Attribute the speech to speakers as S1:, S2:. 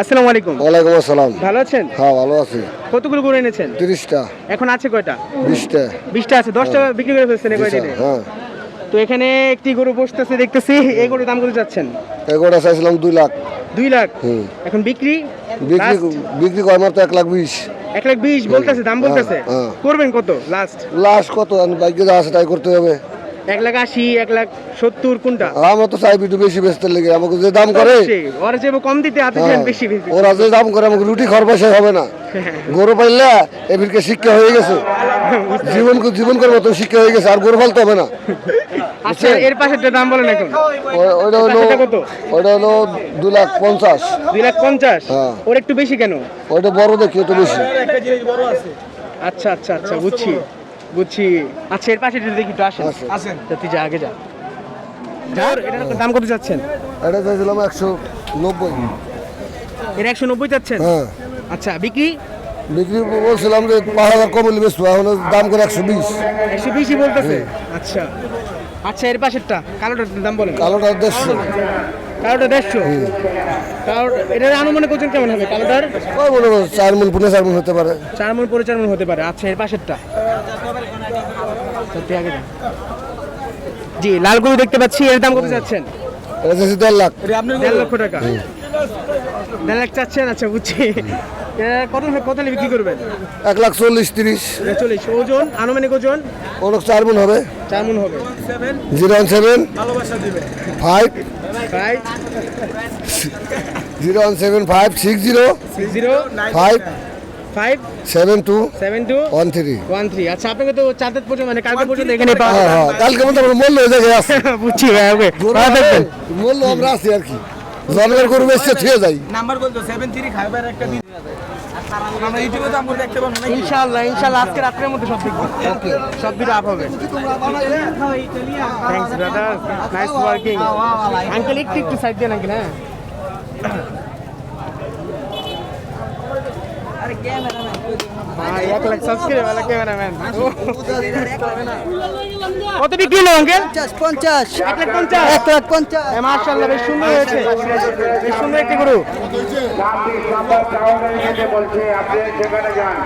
S1: আসসালামু আলাইকুম।
S2: ওয়ালাইকুম আসসালাম।
S1: ভালো আছেন?
S2: হ্যাঁ ভালো আছি।
S1: কতগুলো গরু এনেছেন?
S2: তিরিশটা।
S1: এখন আছে কয়টা?
S2: বিশটা।
S1: বিশটা আছে দশটা বিক্রি করে ফেলছেন এই কয়দিনে
S2: হ্যাঁ।
S1: তো এখানে একটি গরু বসতেছে দেখতেছি এই গরুর দাম কত যাচ্ছেন?
S2: এগুলো চাইছিলাম দুই লাখ।
S1: দুই লাখ। এখন বিক্রি?
S2: বিক্রি বিক্রি করে মাত্র এক লাখ বিশ।
S1: এক লাখ বিশ বলতেছে দাম বলতেছে।
S2: হ্যাঁ।
S1: করবেন কত? লাস্ট
S2: লাস্ট কত? বাইকে যা আছে তাই করতে হবে।
S1: এক লাখ আশি এক লাখ সত্তর কোনটা?
S2: আমরা তো চাইবি একটু বেশি বেচতে লেগে। আমাকে যে দাম করে
S1: ওরা যে কম দিতে হাতে
S2: হ্যাঁ,
S1: বেশি বেশি।
S2: ওরা যে দাম করে আমাকে রুটি পয়সা হবে না। গরু পাইলে এবিরকে শিক্ষা হয়ে গেছে। জীবন জীবন করার মতো শিক্ষা হয়ে গেছে আর গরু ফালতে হবে না।
S1: আচ্ছা এর পাশেরটা দাম বলেন এখন।
S2: ওইটা হলো? ওইটা হলো দু লাখ পঞ্চাশ।
S1: দুই লাখ পঞ্চাশ?
S2: হ্যাঁ।
S1: ওর একটু বেশি কেন?
S2: ওইটা বড় দেখি ওটা বেশি।
S1: আচ্ছা আচ্ছা আচ্ছা বুঝছি। বুঝছি। আচ্ছা এর পাশে যদি দেখি একটু আসেন।
S2: আসেন।
S1: তুই যা আগে যা। যার এটার দাম কত যাচ্ছেন
S2: এটা চাইছিলাম একশো নব্বই।
S1: এর একশো নব্বই যাচ্ছেন
S2: হ্যাঁ।
S1: আচ্ছা বিক্রি?
S2: বিক্রি বলছিলাম যে পাঁচ হাজার কমলে বেচবো এখন দাম করে একশো বিশ।
S1: একশো বিশই বলতেছে? আচ্ছা। আচ্ছা এর পাশেরটা কালোটার দাম বলেন।
S2: কালোটা দেড়শো।
S1: কালোটা দেড়শো? কালো এটার আনুমানিক ওজন কেমন হবে কালোটার?
S2: চার মন পুনে চার মন হতে পারে।
S1: চার মন পরে চার মন হতে পারে। আচ্ছা এর পাশেরটা। জি লাল গরু দেখতে পাচ্ছি এর দাম কত যাচ্ছেন
S2: দেড় লাখ।
S1: দেড় লক্ষ টাকা। দেড় লাখ চাচ্ছেন? আচ্ছা বুঝছি। কত কত বিক্রি করবেন?
S2: এক লাখ চল্লিশ তিরিশ।
S1: চল্লিশ। ওজন আনুমানিক ওজন?
S2: অনেক চার মন হবে।
S1: চার মন হবে।
S2: Zero one seven. Five.
S1: Five.
S2: Zero one seven five six zero.
S1: Six zero.
S2: Five.
S1: Five
S2: seven two
S1: seven two
S2: one three
S1: one three আচ্ছা আপনাকে তো চাঁদের পর্যন্ত মানে কালকে পর্যন্ত এখানে পাওয়া
S2: হ্যাঁ হ্যাঁ। কালকে মতো আমরা মূল্য হয়ে যাবে আছে
S1: বুঝছি ভাই ওকে।
S2: মূল্য আমরা আছি আর কি। জন্মের গরু বেচতে থুয়ে যাই।
S3: নাম্বার বলতো সেভেন থ্রি খাইবার একটা দিন। আমরা ইউটিউবে তো আমরা দেখতে পাবো নাকি?
S1: ইনশাআল্লাহ ইনশাআল্লাহ আজকে রাত্রের মধ্যে সব দেখব। সব ভিডিও আপ হবে। Thanks brother nice working uncle একটু একটু সাইড দেন আঙ্কেল হ্যাঁ ভাই এক লাখ সাবস্ক্রাইব ক্যামেরাম্যান কত বিক্রি হলো আঙ্কেল
S3: পঞ্চাশ
S1: এক লাখ পঞ্চাশ।
S3: এক লাখ পঞ্চাশ।
S1: মার্শাল্লাহ বেশ সুন্দর হয়েছে। বেশ সুন্দর একটি গরু।
S4: বলছে আপনি সেখানে যান।